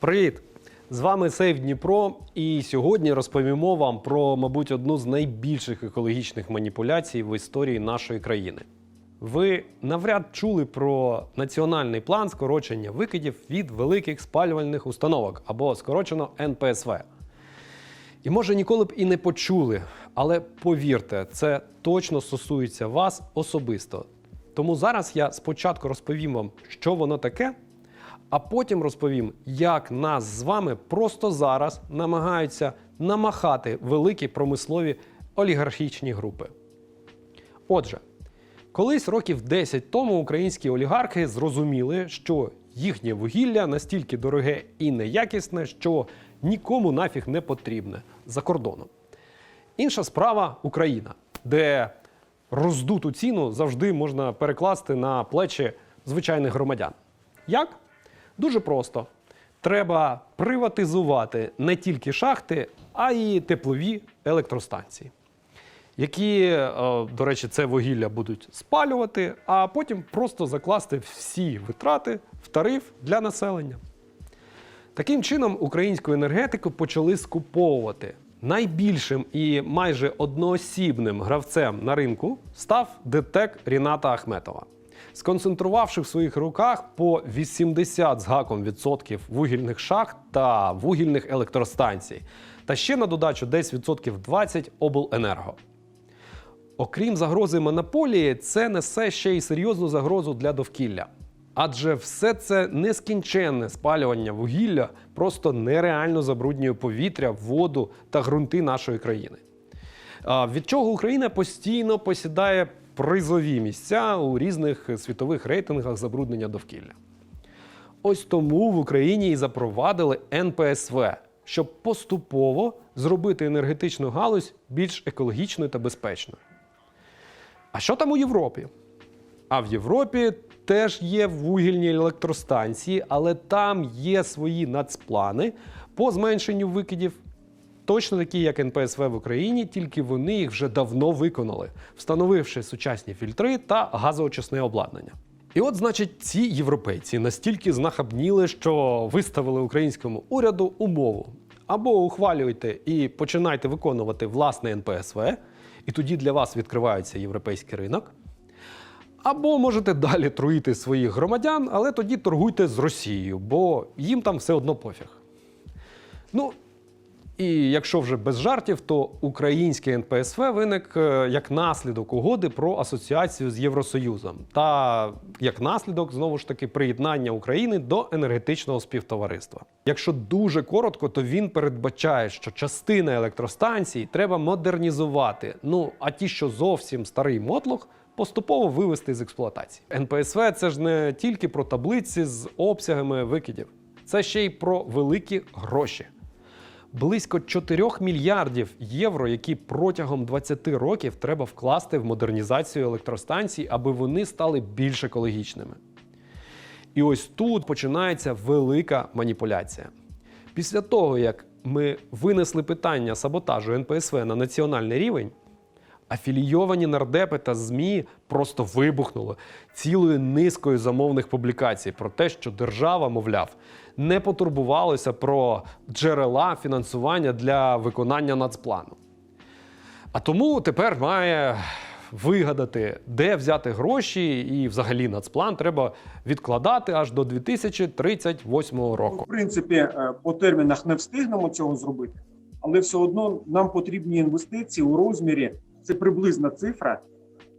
Привіт! З вами Сейв Дніпро, і сьогодні розповімо вам про, мабуть, одну з найбільших екологічних маніпуляцій в історії нашої країни. Ви навряд чули про національний план скорочення викидів від великих спалювальних установок або скорочено НПСВ. І може ніколи б і не почули, але повірте, це точно стосується вас особисто. Тому зараз я спочатку розповім вам, що воно таке, а потім розповім, як нас з вами просто зараз намагаються намахати великі промислові олігархічні групи. Отже, колись років 10 тому українські олігархи зрозуміли, що їхнє вугілля настільки дороге і неякісне, що нікому нафіг не потрібне за кордоном. Інша справа Україна, де роздуту ціну завжди можна перекласти на плечі звичайних громадян. Як? Дуже просто. Треба приватизувати не тільки шахти, а й теплові електростанції, які, е, до речі, це вугілля будуть спалювати, а потім просто закласти всі витрати в тариф для населення. Таким чином, українську енергетику почали скуповувати. Найбільшим і майже одноосібним гравцем на ринку став ДТЕК Ріната Ахметова, сконцентрувавши в своїх руках по 80 з гаком відсотків вугільних шахт та вугільних електростанцій, та ще на додачу десь відсотків 20 обленерго. Окрім загрози монополії, це несе ще й серйозну загрозу для довкілля. Адже все це нескінченне спалювання вугілля просто нереально забруднює повітря, воду та ґрунти нашої країни. Від чого Україна постійно посідає призові місця у різних світових рейтингах забруднення довкілля. Ось тому в Україні і запровадили НПСВ, щоб поступово зробити енергетичну галузь більш екологічною та безпечною. А що там у Європі? А в Європі теж є вугільні електростанції, але там є свої нацплани по зменшенню викидів, точно такі, як НПСВ в Україні, тільки вони їх вже давно виконали, встановивши сучасні фільтри та газоочисне обладнання. І от, значить, ці європейці настільки знахабніли, що виставили українському уряду умову: або ухвалюйте і починайте виконувати власне НПСВ, і тоді для вас відкривається європейський ринок. Або можете далі труїти своїх громадян, але тоді торгуйте з Росією, бо їм там все одно пофіг. Ну, і якщо вже без жартів, то український НПСВ виник е, як наслідок угоди про асоціацію з Євросоюзом та як наслідок знову ж таки приєднання України до енергетичного співтовариства. Якщо дуже коротко, то він передбачає, що частина електростанцій треба модернізувати. Ну а ті, що зовсім старий мотлох, поступово вивести з експлуатації. НПСВ це ж не тільки про таблиці з обсягами викидів, це ще й про великі гроші. Близько 4 мільярдів євро, які протягом 20 років треба вкласти в модернізацію електростанцій, аби вони стали більш екологічними. І ось тут починається велика маніпуляція. Після того, як ми винесли питання саботажу НПСВ на національний рівень, афілійовані нардепи та ЗМІ просто вибухнули цілою низкою замовних публікацій про те, що держава, мовляв, не потурбувалася про джерела фінансування для виконання нацплану. А тому тепер має вигадати, де взяти гроші, і взагалі нацплан треба відкладати аж до 2038 року. В принципі, е, по термінах не встигнемо цього зробити, але все одно нам потрібні інвестиції у розмірі. Це приблизна цифра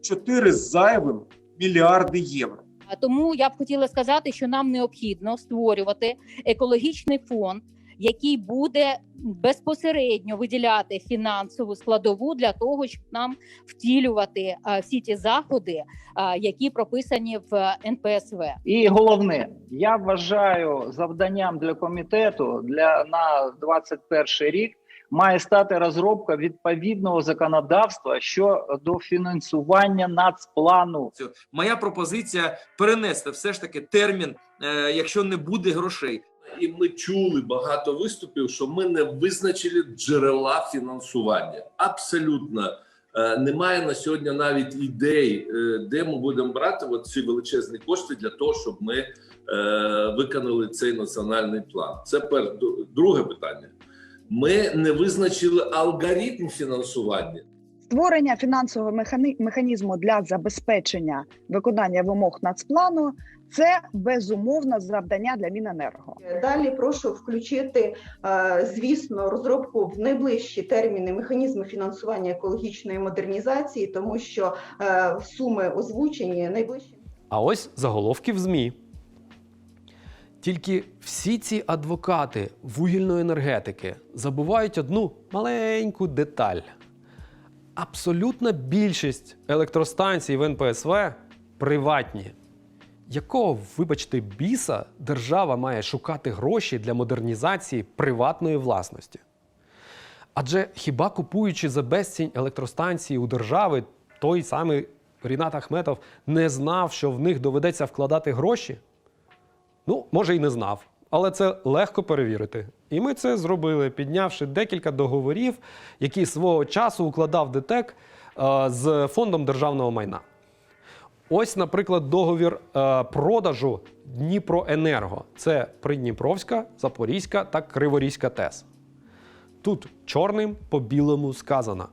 4 з зайвим мільярди євро. А Тому я б хотіла сказати, що нам необхідно створювати екологічний фонд, який буде безпосередньо виділяти фінансову складову для того, щоб нам втілювати а, всі ті заходи, а, які прописані в НПСВ. І головне, я вважаю завданням для комітету для на 21 рік має стати розробка відповідного законодавства щодо фінансування нацплану. Моя пропозиція перенести все ж таки термін, е, якщо не буде грошей. І ми чули багато виступів, що ми не визначили джерела фінансування. Абсолютно Е, Немає на сьогодні навіть ідей, е, де ми будемо брати от ці величезні кошти для того, щоб ми виконали цей національний план. Це перше. Друге питання. Ми не визначили алгоритм фінансування. Створення фінансового механі- механізму для забезпечення виконання вимог нацплану це безумовно завдання для Міненерго. Далі прошу включити, е, звісно, розробку в найближчі терміни механізму фінансування екологічної модернізації, тому що е, суми озвучені найближчі. А ось заголовки в ЗМІ. Тільки всі ці адвокати вугільної енергетики забувають одну маленьку деталь. Абсолютна більшість електростанцій в НПСВ приватні. Якого, вибачте, біса держава має шукати гроші для модернізації приватної власності? Адже хіба купуючи за безцінь електростанції у держави, той самий Рінат Ахметов не знав, що в них доведеться вкладати гроші? Ну, може, і не знав, але це легко перевірити. І ми це зробили, піднявши декілька договорів, які свого часу укладав ДТЕК е, з фондом державного майна. Ось, наприклад, договір е, продажу Дніпроенерго. Це Придніпровська, Запорізька та Криворізька ТЕС. Тут чорним по білому сказано: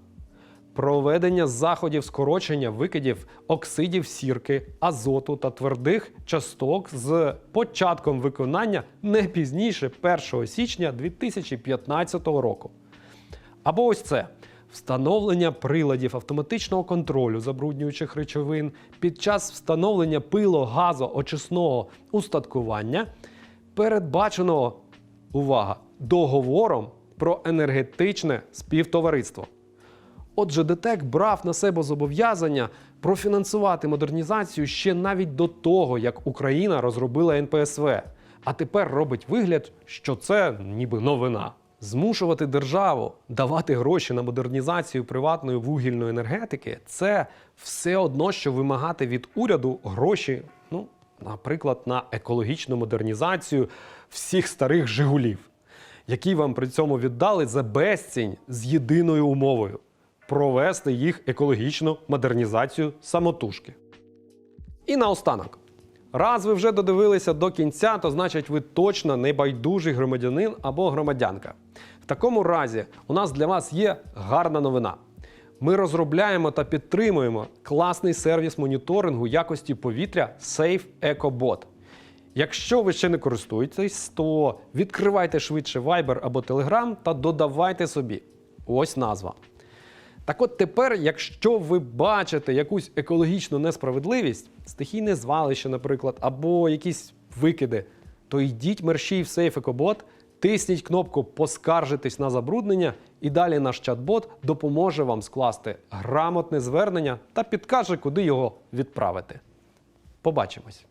проведення заходів скорочення викидів оксидів сірки, азоту та твердих часток з початком виконання не пізніше 1 січня 2015 року. Або ось це встановлення приладів автоматичного контролю забруднюючих речовин під час встановлення пило-газоочисного устаткування, передбаченого увага договором про енергетичне співтовариство. Отже, ДТЕК брав на себе зобов'язання профінансувати модернізацію ще навіть до того, як Україна розробила НПСВ. А тепер робить вигляд, що це ніби новина. Змушувати державу давати гроші на модернізацію приватної вугільної енергетики це все одно, що вимагати від уряду гроші, ну, наприклад, на екологічну модернізацію всіх старих Жигулів, які вам при цьому віддали за безцінь з єдиною умовою провести їх екологічну модернізацію самотужки. І наостанок. Раз ви вже додивилися до кінця, то значить ви точно небайдужий громадянин або громадянка. В такому разі у нас для вас є гарна новина. Ми розробляємо та підтримуємо класний сервіс моніторингу якості повітря Safe EcoBot. Якщо ви ще не користуєтесь, то відкривайте швидше Viber або Telegram та додавайте собі. Ось назва. Так от тепер, якщо ви бачите якусь екологічну несправедливість, стихійне звалище, наприклад, або якісь викиди, то йдіть мерщій в Safe EcoBot, тисніть кнопку Поскаржитись на забруднення, і далі наш чат-бот допоможе вам скласти грамотне звернення та підкаже, куди його відправити. Побачимось!